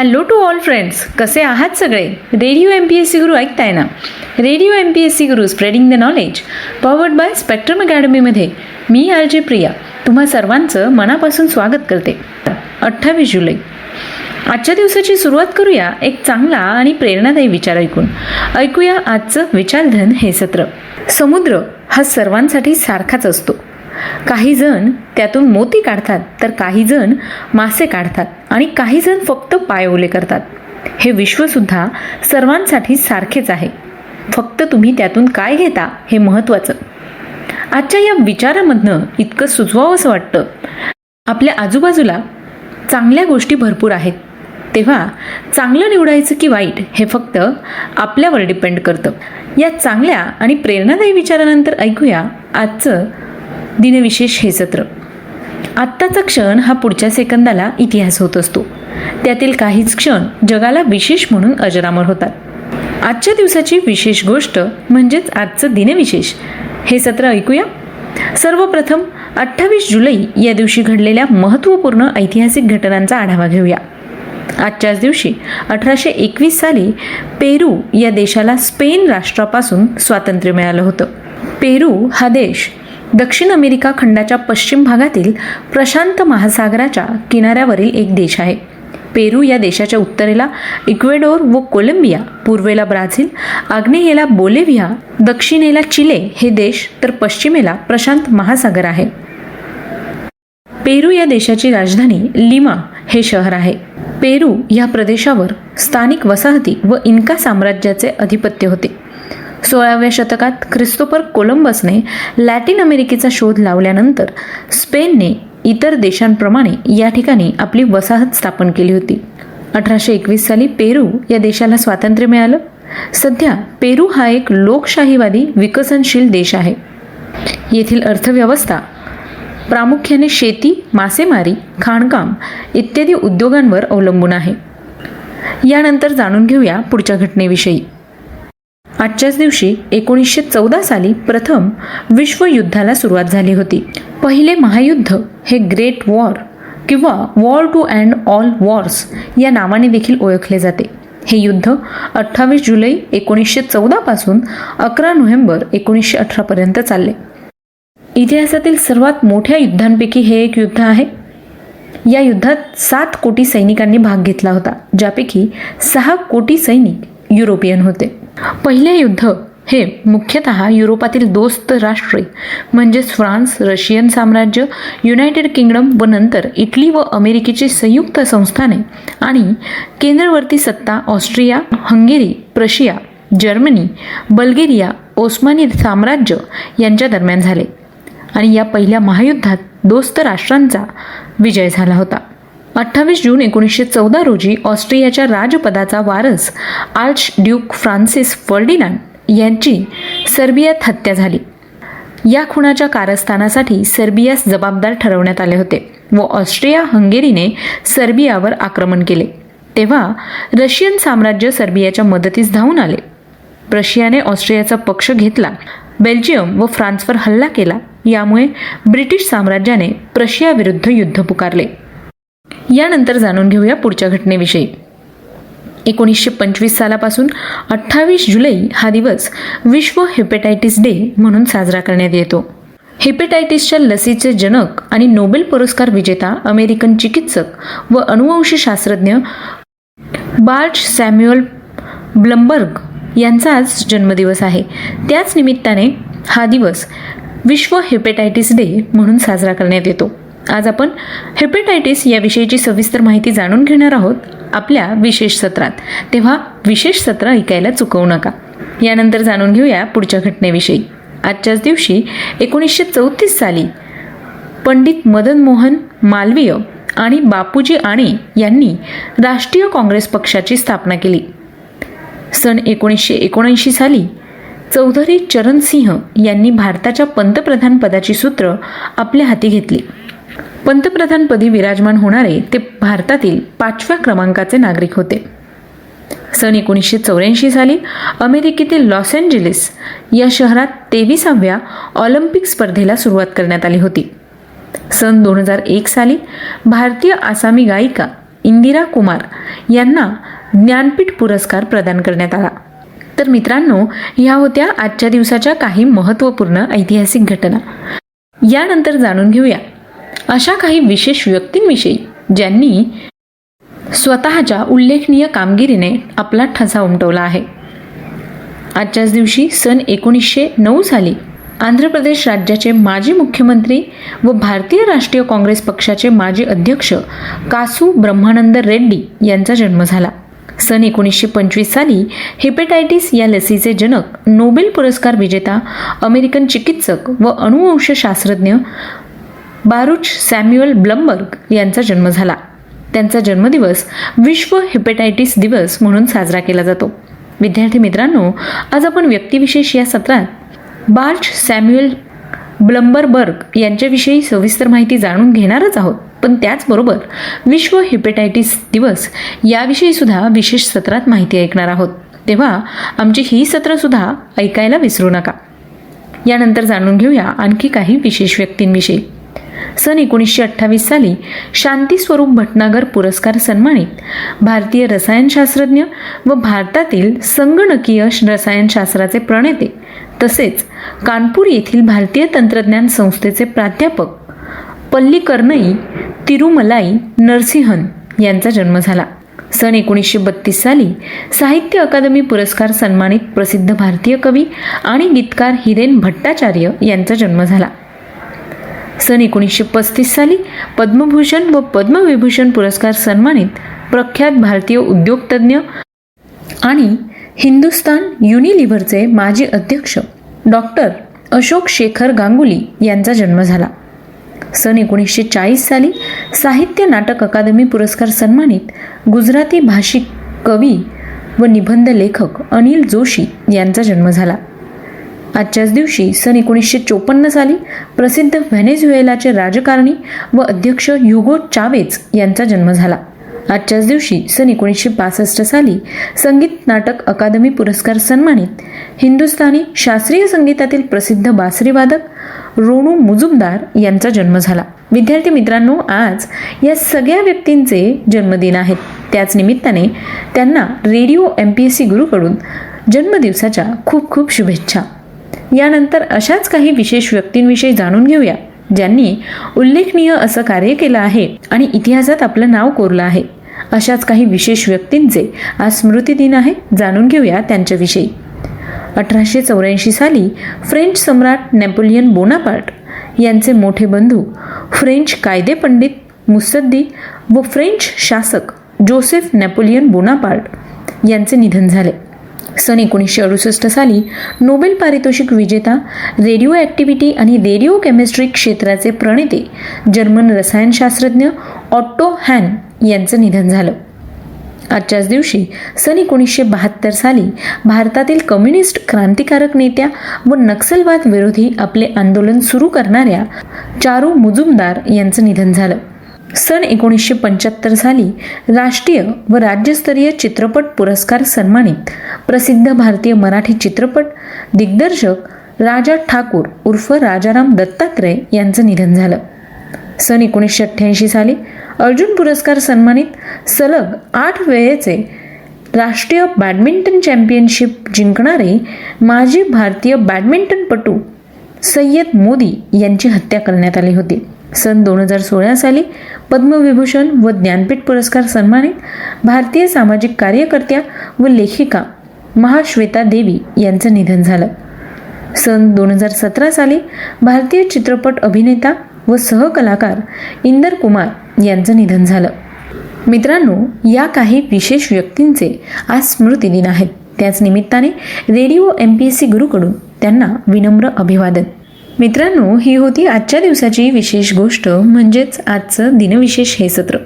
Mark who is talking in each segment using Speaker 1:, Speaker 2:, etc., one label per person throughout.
Speaker 1: Hello to all friends कसे आहात सगळे? Radio M P S C Guru ऐकताय ना? Radio M P S C Guru spreading the knowledge powered by Spectrum अकॅडमीमध्ये मी R J Priya तुम्हा सर्वांचं मनापासून स्वागत करते. अठ्ठावीस जुलै. आजच्या दिवसाची सुरुवात करूया एक चांगला आणि प्रेरणादायी विचार ऐकून. ऐकूया आजचं विचारधन हे सत्र. समुद्र हा सर्वांसाठी सारखाच असतो. काही जण त्यातून मोती काढतात तर काही जण मासे काढतात आणि काही जण फक्त पाय ओले करतात. हे विश्वसुद्धा सर्वांसाठी सारखेच आहे. फक्त तुम्ही त्यातून काय घेता हे महत्त्वाचं. आजच्या या विचारामधनं इतकं सुचवावंसं वाटतं. आपल्या आजूबाजूला चांगल्या गोष्टी भरपूर आहेत. तेव्हा चांगलं निवडायचं की वाईट हे फक्त आपल्यावर डिपेंड करतं. या चांगल्या आणि प्रेरणादायी विचारानंतर ऐकूया आजचं दिनविशेष हे सत्र. आत्ताचा क्षण हा पुढच्या सेकंदाला इतिहास होत असतो. त्यातील काहीच क्षण जगाला विशेष म्हणून अजरामर होतात. आजच्या दिवसाची विशेष गोष्ट म्हणजेच आजचं दिनविशेष. हे सत्र ऐकूया. सर्वप्रथम अठ्ठावीस जुलै या दिवशी घडलेल्या महत्त्वपूर्ण ऐतिहासिक घटनांचा आढावा घेऊया. आजच्याच दिवशी अठराशे एकवीस साली पेरू या देशाला स्पेन राष्ट्रापासून स्वातंत्र्य मिळालं होतं. पेरू हा देश दक्षिण अमेरिका खंडाच्या पश्चिम भागातील प्रशांत महासागराच्या किनाऱ्यावरील एक देश आहे. पेरू या देशाच्या उत्तरेला इक्वेडोर व कोलंबिया पूर्वेला ब्राझील आग्नेयेला बोलेव्हिया दक्षिणेला चिले हे देश तर पश्चिमेला प्रशांत महासागर आहे. पेरू या देशाची राजधानी लिमा हे शहर आहे. पेरू या प्रदेशावर स्थानिक वसाहती व इन्का साम्राज्याचे अधिपत्य होते. सोळाव्या शतकात ख्रिस्तोफर कोलंबसने लॅटिन अमेरिकेचा शोध लावल्यानंतर स्पेनने इतर देशांप्रमाणे या ठिकाणी आपली वसाहत स्थापन केली होती. अठराशे एकवीस साली पेरू या देशाला स्वातंत्र्य मिळालं. सध्या पेरू हा एक लोकशाहीवादी विकसनशील देश आहे. येथील अर्थव्यवस्था प्रामुख्याने शेती मासेमारी खाणकाम इत्यादी उद्योगांवर अवलंबून आहे. यानंतर जाणून घेऊया पुढच्या घटनेविषयी. आजच्याच दिवशी एकोणीसशे चौदा साली प्रथम विश्वयुद्धाला सुरुवात झाली होती. पहिले महायुद्ध हे ग्रेट वॉर किंवा war to end all wars या नावाने देखील ओळखले जाते. हे युद्ध अठ्ठावीस जुलै एकोणीसशे चौदापासून अकरा नोव्हेंबर एकोणीसशे अठरापर्यंत चालले. इतिहासातील सर्वात मोठ्या युद्धांपैकी हे एक युद्ध आहे. या युद्धात सात कोटी सैनिकांनी भाग घेतला होता ज्यापैकी सहा कोटी सैनिक युरोपियन होते. पहिले युद्ध हे मुख्यतः युरोपातील दोस्त राष्ट्रे म्हणजेच फ्रान्स रशियन साम्राज्य युनायटेड किंगडम व नंतर इटली व अमेरिकेची संयुक्त संस्थाने आणि केंद्रवर्ती सत्ता Austria Hungary Prussia Germany Bulgaria ओस्मानी साम्राज्य यांच्या दरम्यान झाले. आणि या पहिल्या महायुद्धात दोस्त राष्ट्रांचा विजय झाला होता. अठ्ठावीस जून एकोणीसशे चौदा रोजी ऑस्ट्रियाच्या राजपदाचा वारस आर्च ड्यूक फ्रान्सिस फर्डिनांड यांची सर्बियात हत्या झाली. या खुणाच्या कारस्थानासाठी सर्बियास जबाबदार ठरवण्यात आले होते व ऑस्ट्रिया हंगेरीने सर्बियावर आक्रमण केले. तेव्हा रशियन साम्राज्य सर्बियाच्या मदतीस धावून आले. रशियाने ऑस्ट्रियाचा पक्ष घेतला बेल्जियम व फ्रान्सवर हल्ला केला यामुळे ब्रिटिश साम्राज्याने प्रशियाविरुद्ध युद्ध पुकारले. यानंतर जाणून घेऊया पुढच्या घटनेविषयी. एकोणीसशे पंचवीस सालापासून अठ्ठावीस जुलै हा दिवस विश्व हेपेटायटिस डे म्हणून साजरा करण्यात येतो. हेपेटायटिसच्या लसीचे जनक आणि नोबेल पुरस्कार विजेता अमेरिकन चिकित्सक व अनुवंशशास्त्रज्ञ बार्च सॅम्युअल ब्लमबर्ग यांचा आज जन्मदिवस आहे. त्याच निमित्ताने हा दिवस विश्व हेपेटायटिस डे म्हणून साजरा करण्यात येतो. आज आपण हेपेटायटिस याविषयीची सविस्तर माहिती जाणून घेणार आहोत आपल्या विशेष सत्रात. तेव्हा विशेष सत्र ऐकायला चुकवू नका. यानंतर जाणून घेऊया पुढच्या घटनेविषयी. आजच्याच दिवशी एकोणीसशे चौतीस साली पंडित मदन मोहन मालवीय आणि बापूजी आणे यांनी राष्ट्रीय काँग्रेस पक्षाची स्थापना केली. सन एकोणीसशे एकोणऐंशी साली चौधरी चरणसिंह यांनी भारताच्या पंतप्रधानपदाची सूत्र आपल्या हाती घेतली. पंतप्रधानपदी विराजमान होणारे ते भारतातील पाचव्या क्रमांकाचे नागरिक होते. सन एकोणीसशे चौऱ्याऐंशी साली अमेरिकेतील लॉस एंजेलिस या शहरात तेविसाव्या ऑलिम्पिक स्पर्धेला सुरुवात करण्यात आली होती. सन दोन हजार एक साली भारतीय आसामी गायिका इंदिरा कुमार यांना ज्ञानपीठ पुरस्कार प्रदान करण्यात आला. तर मित्रांनो ह्या होत्या आजच्या दिवसाच्या काही महत्त्वपूर्ण ऐतिहासिक घटना. यानंतर जाणून घेऊया. अशा काही विशेष व्यक्तींविषयी ज्यांनी स्वतःच्या उल्लेखनीय कामगिरीने आपला ठसा उमटवला आहे. आजच्याच दिवशी सन एकोणीसशे नऊ साली आंध्र प्रदेश राज्याचे माजी मुख्यमंत्री व भारतीय राष्ट्रीय काँग्रेस पक्षाचे माजी अध्यक्ष कासू ब्रह्मानंद रेड्डी यांचा जन्म झाला. सन एकोणीसशे पंचवीस साली हेपेटायटिस या लसीचे जनक नोबेल पुरस्कार विजेता अमेरिकन चिकित्सक व अणुवंशशास्त्रज्ञ बारुच सॅम्युअल ब्लमबर्ग यांचा जन्म झाला. त्यांचा जन्मदिवस विश्व हेपेटायटिस दिवस म्हणून साजरा केला जातो. विद्यार्थी मित्रांनो आज आपण व्यक्तिविशेष या सत्रात बार्च सॅम्युअल ब्लंबरबर्ग यांच्याविषयी सविस्तर माहिती जाणून घेणारच आहोत. पण त्याचबरोबर विश्व हेपेटायटिस दिवस याविषयी सुद्धा विशेष सत्रात माहिती ऐकणार आहोत. तेव्हा आमची ही सत्रंसुद्धा ऐकायला विसरू नका. यानंतर जाणून घेऊया आणखी काही विशेष व्यक्तींविषयी. सन एकोणीसशे अठ्ठावीस साली शांती स्वरूप भटनागर पुरस्कार सन्मानित. भारतीय रसायनशास्त्रज्ञ व भारतातील संगणकीय रसायनशास्त्राचे प्रणेते. तसेच कानपूर येथील भारतीय तंत्रज्ञान संस्थेचे प्राध्यापक पल्लीकर्नई तिरुमलाई नरसिंहन यांचा जन्म झाला. सन एकोणीसशे बत्तीस साली साहित्य अकादमी पुरस्कार सन्मानित प्रसिद्ध भारतीय कवी आणि गीतकार हिरेन भट्टाचार्य यांचा जन्म झाला. सन एकोणीसशे पस्तीस साली पद्मभूषण व पद्मविभूषण पुरस्कार सन्मानित प्रख्यात भारतीय उद्योगतज्ञ आणि हिंदुस्तान युनिलिव्हरचे माजी अध्यक्ष डॉक्टर अशोक शेखर गांगुली यांचा जन्म झाला. सन एकोणीसशे चाळीस साली साहित्य नाटक अकादमी पुरस्कार सन्मानित गुजराती भाषिक कवी व निबंध लेखक अनिल जोशी यांचा जन्म झाला. आजच्याच दिवशी सन एकोणीसशे चोपन्न साली प्रसिद्ध व्हेनेझुएलाचे राजकारणी व अध्यक्ष युगो चावेज यांचा जन्म झाला. आजच्याच दिवशी सन एकोणीसशे पासष्ट साली संगीत नाटक अकादमी पुरस्कार सन्मानित हिंदुस्थानी शास्त्रीय संगीतातील प्रसिद्ध बासरीवादक रोणू मुजुमदार यांचा जन्म झाला. विद्यार्थी मित्रांनो आज या सगळ्या व्यक्तींचे जन्मदिन आहेत. त्याच निमित्ताने त्यांना radio M P S C गुरुकडून जन्मदिवसाच्या खूप खूप शुभेच्छा. यानंतर अशाच काही विशेष व्यक्तींविषयी जाणून घेऊया ज्यांनी उल्लेखनीय असं कार्य केलं आहे आणि इतिहासात आपलं नाव कोरलं आहे. अशाच काही विशेष व्यक्तींचे आज स्मृती दिन आहे जाणून घेऊया त्यांच्याविषयी. अठराशे चौऱ्याऐंशी साली फ्रेंच सम्राट नेपोलियन बोनापार्ट यांचे मोठे बंधू फ्रेंच कायदे पंडित मुसद्दी व फ्रेंच शासक जोसेफ नेपोलियन बोनापार्ट यांचे निधन झाले. सन एकोणीसशे अडुसष्ट साली नोबेल पारितोषिक विजेता रेडिओ ॲक्टिव्हिटी आणि रेडिओ केमिस्ट्री क्षेत्राचे प्रणेते जर्मन रसायनशास्त्रज्ञ ऑट्टो हॅन यांचं निधन झालं. आजच्याच दिवशी सन एकोणीसशे बहात्तर साली भारतातील कम्युनिस्ट क्रांतिकारक नेत्या व नक्सलवाद विरोधी आपले आंदोलन सुरू करणाऱ्या चारू मुजुमदार यांचं निधन झालं. सन एकोणीसशे पंच्याहत्तर साली राष्ट्रीय व राज्यस्तरीय चित्रपट पुरस्कार सन्मानित. प्रसिद्ध भारतीय मराठी चित्रपट दिग्दर्शक राजा ठाकूर उर्फ राजाराम दत्तात्रय यांचं निधन झालं. सन एकोणीसशे अठ्ठ्याऐंशी साली अर्जुन पुरस्कार सन्मानित सलग आठ वेळेचे राष्ट्रीय बॅडमिंटन चॅम्पियनशिप जिंकणारे माजी भारतीय बॅडमिंटनपटू सय्यद मोदी यांची हत्या करण्यात आली होती. सन दोन हजार सोळा साली पद्मविभूषण व ज्ञानपीठ पुरस्कार सन्मानित भारतीय सामाजिक कार्यकर्त्या व लेखिका महाश्वेता देवी यांचं निधन झालं. सन दोन हजार सतरा साली भारतीय चित्रपट अभिनेता व सहकलाकार इंदर कुमार यांचं निधन झालं. मित्रांनो या काही विशेष व्यक्तींचे आज स्मृतिदिन आहेत. त्याच निमित्ताने radio M P S C गुरुकडून त्यांना विनम्र अभिवादन. मित्रांनो ही होती आजच्या दिवसाची विशेष गोष्ट म्हणजेच आजचं दिनविशेष हे सत्र.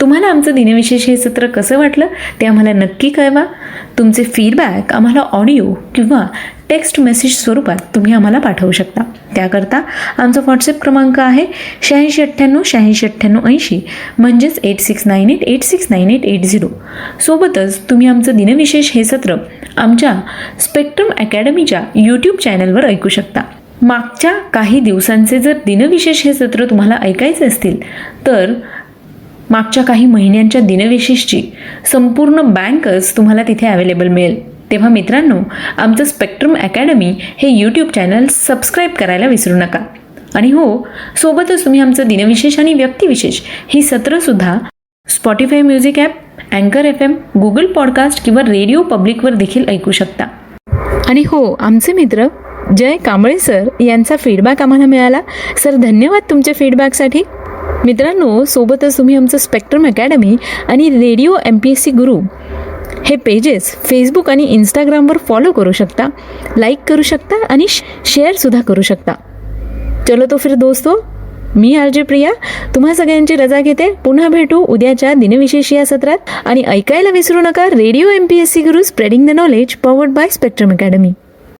Speaker 1: तुम्हाला आमचं दिनविशेष हे सत्र कसं वाटलं ते आम्हाला नक्की कळवा. तुमचे फीडबॅक आम्हाला ऑडिओ किंवा टेक्स्ट मेसेज स्वरूपात तुम्ही आम्हाला पाठवू शकता. त्याकरता आमचा व्हॉट्सअप क्रमांक आहे शहाऐंशी अठ्ठ्याण्णव शहाऐंशी अठ्ठ्याण्णव ऐंशी म्हणजेच eight six nine eight eight six nine eight eight zero सोबतच तुम्ही आमचं दिनविशेष हे सत्र आमच्या स्पेक्ट्रम अकॅडमीच्या यूट्यूब चॅनलवर ऐकू शकता. मागच्या काही दिवसांचे जर दिनविशेष हे सत्र तुम्हाला ऐकायचे असतील तर मागच्या काही महिन्यांच्या दिनविशेषची संपूर्ण बँकच तुम्हाला तिथे अवेलेबल मिळेल. तेव्हा मित्रांनो आमचं स्पेक्ट्रम अकॅडमी हे यूट्यूब चॅनल सबस्क्राईब करायला विसरू नका. आणि हो सोबतच तुम्ही आमचं दिनविशेष आणि व्यक्तिविशेष ही सत्रंसुद्धा स्पॉटीफाय म्युझिक ॲप अँकर एफ एम गुगल पॉडकास्ट किंवा रेडिओ पब्लिकवर देखील ऐकू शकता. आणि हो आमचे मित्र जय कांबळे सर यांचा फीडबॅक आम्हाला मिळाला. सर धन्यवाद तुमच्या फीडबॅकसाठी मित्रांनो सोबतच तुम्ही आमचं स्पेक्ट्रम अकॅडमी आणि radio M P S C Guru हे पेजेस फेसबुक आणि इंस्टाग्रामवर फॉलो करू शकता लाईक करू शकता आणि शेअरसुद्धा करू शकता. चलो तो फिर दोस्तो मी आर जे प्रिया तुम्हा सगळ्यांची रजा घेते. पुन्हा भेटू उद्याच्या दिनविशेष या सत्रात. आणि ऐकायला विसरू नका radio M P S C Guru spreading the knowledge powered by Spectrum Academy